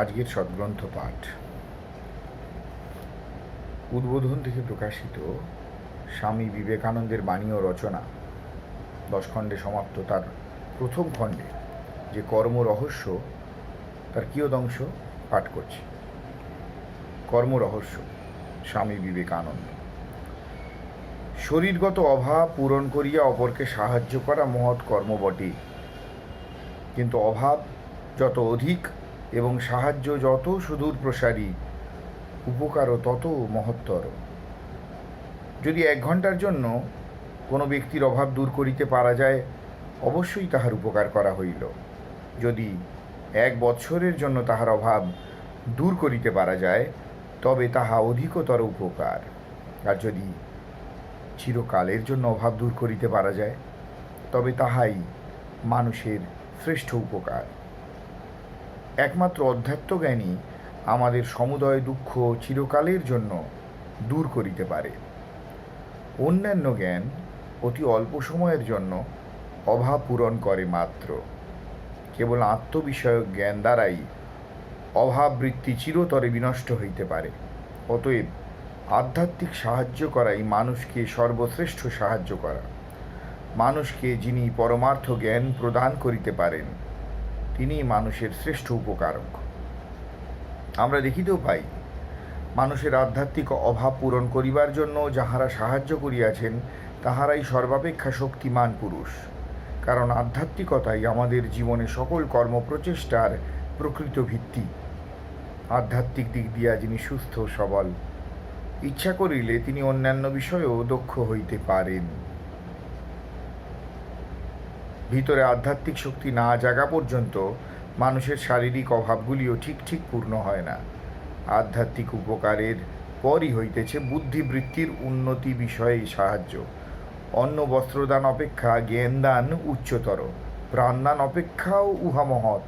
আজকের সদ্গ্রন্থ পাঠ। উদ্বোধন থেকে প্রকাশিত স্বামী বিবেকানন্দের বাণী ও রচনা দশ খণ্ডে সমাপ্ত তার প্রথম খণ্ডে যে কর্ম রহস্য, তার কিয়দংশ পাঠ করছি। কর্ম রহস্য, স্বামী বিবেকানন্দ। শরীরগত অভাব পূরণ করিয়া অপরকে সাহায্য করা মহৎ কর্ম বটে কিন্তু অভাব যত অধিক এবং সাহায্য যত সুদূর প্রসারী, উপকারও তত মহত্তর। যদি এক ঘণ্টার জন্য কোনো ব্যক্তির অভাব দূর করিতে পারা যায়, অবশ্যই তাহার উপকার করা হইল। যদি এক বৎসরের জন্য তাহার অভাব দূর করিতে পারা যায়, তবে তাহা অধিকতর উপকার। আর যদি চিরকালের জন্য অভাব দূর করিতে পারা যায়, তবে তাহাই মানুষের শ্রেষ্ঠ উপকার। একমাত্র অধ্যাত্ম অধ্যাত্মজ্ঞানী আমাদের সমুদয় দুঃখ চিরকালের জন্য দূর করিতে পারে। অন্যান্য জ্ঞান অতি অল্প সময়ের জন্য অভাব পূরণ করে মাত্র। কেবল আত্মবিষয়ক জ্ঞান দ্বারাই অভাব বৃত্তি চিরতরে বিনষ্ট হইতে পারে। অতএব আধ্যাত্মিক সাহায্য করাই মানুষকে সর্বশ্রেষ্ঠ সাহায্য করা। মানুষকে যিনি পরমার্থ জ্ঞান প্রদান করিতে পারেন তিনি মানুষের শ্রেষ্ঠ উপকারক। আমরা দেখিতেও পাই, মানুষের আধ্যাত্মিক অভাব পূরণ করিবার জন্য যাহারা সাহায্য করিয়াছেন, তাহারাই সর্বাপেক্ষা শক্তিমান পুরুষ। কারণ আধ্যাত্মিকতাই আমাদের জীবনে সকল কর্মপ্রচেষ্টার প্রকৃত ভিত্তি। আধ্যাত্মিক দিক দিয়া যিনি সুস্থ, সবল, ইচ্ছা করিলে তিনি অন্যান্য বিষয়েও দক্ষ হইতে পারেন। ভিতরে আধ্যাত্মিক শক্তি না জাগা পর্যন্ত মানুষের শারীরিক অভাবগুলিও ঠিক ঠিক পূর্ণ হয় না। আধ্যাত্মিক উপকারের পরই হইতেছে বুদ্ধিবৃত্তির উন্নতি বিষয়ে সাহায্য। অন্ন বস্ত্রদান অপেক্ষা জ্ঞানদান উচ্চতর। প্রাণদান অপেক্ষাও উহা মহৎ,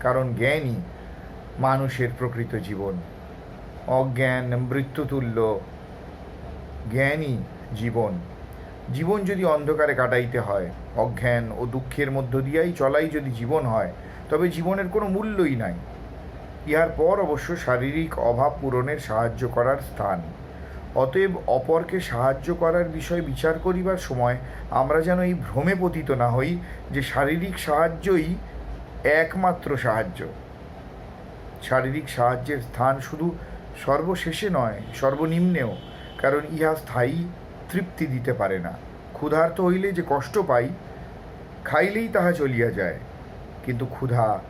কারণ জ্ঞানই মানুষের প্রকৃত জীবন। অজ্ঞান, মৃত্যুতুল্য জ্ঞানই জীবন। জীবন যদি অন্ধকারে কাটাইতে হয়, অজ্ঞান ও দুঃখের মধ্য দিয়াই চলাই যদি জীবন হয়, তবে জীবনের কোনো মূল্যই নাই। ইহার পর অবশ্য শারীরিক অভাব পূরণের সাহায্য করার স্থান। অতএব অপরকে সাহায্য করার বিষয় বিচার করিবার সময় আমরা যেন এই ভ্রমে পতিত না হই, যে শারীরিক সাহায্যই একমাত্র সাহায্য। শারীরিক সাহায্যের স্থান শুধু সর্বশেষে নয়, সর্বনিম্নেও, কারণ ইহা স্থায়ী তৃপ্তি দিতে পারে না। ক্ষুধার্ত হইলে যে কষ্ট পাই, খাইলেই তাহা চলিয়া যায়। কিন্তু ক্ষুধা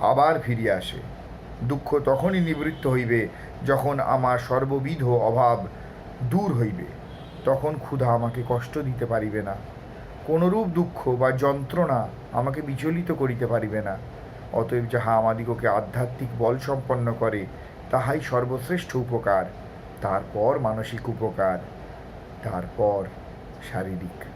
আবার ফিরিয়া আসে। দুঃখ তখনই নিবৃত্ত হইবে যখন আমার সর্ববিধ অভাব দূর হইবে। তখন ক্ষুধা আমাকে কষ্ট দিতে পারিবে না। কোনরূপ দুঃখ বা যন্ত্রণা আমাকে বিচলিত করিতে পারিবে না। অতএব যাহা আমাদিগকে আধ্যাত্মিক বল সম্পন্ন করে, তাহাই সর্বশ্রেষ্ঠ উপকার। তারপর মানসিক উপকার। তারপর শারীরিক।